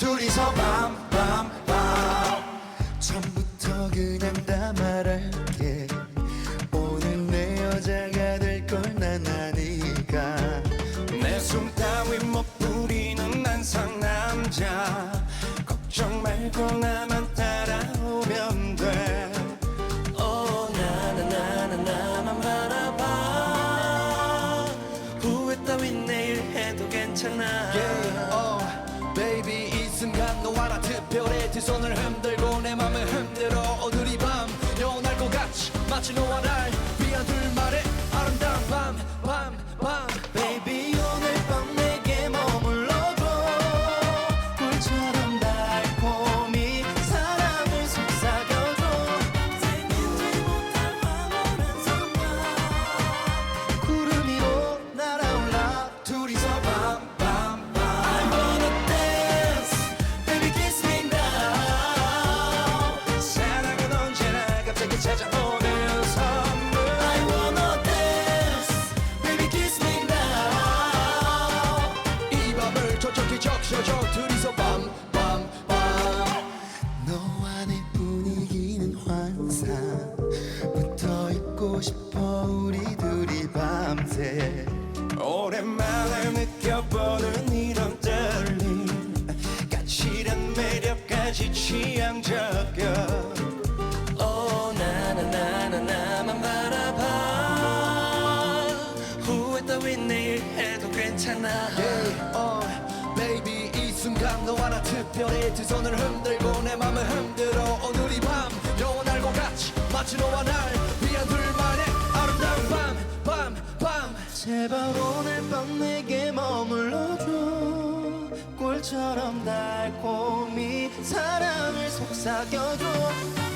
둘이서 밤밤밤. 처음부터 그냥 다 말할게. 오늘 내 여자가 될 걸 난 아니까. 내 숨 따위 못 부리는 난 상 남자. 걱정 말고 나만 따라오면 돼. 오, 나나 나나 나만 바라봐. 후회 따윈 내일 해도 괜찮아. Yeah, 별해 두 손을 흔들고 내 맘을 흔들어 오늘 이 밤. 영원할 것 같이 마치 너와 날 위한 둘만의 아름다운 밤, 밤, 밤 오랜만에 느껴보는 이런 떨림. 까칠한 매력까지 취향적이야 오 나나 나나 나만 바라봐. 후회 따윈 내일 해도 괜찮아. Yeah, oh, baby 이 순간 너와 나 특별해 두 손을 흔들고 내 맘을 흔들어 오늘 이 밤. 영원할 것 같이 마치 너와 날 위한 밤 제발 오늘 밤 내게 머물러줘. 꿀처럼 달콤히 사랑을 속삭여줘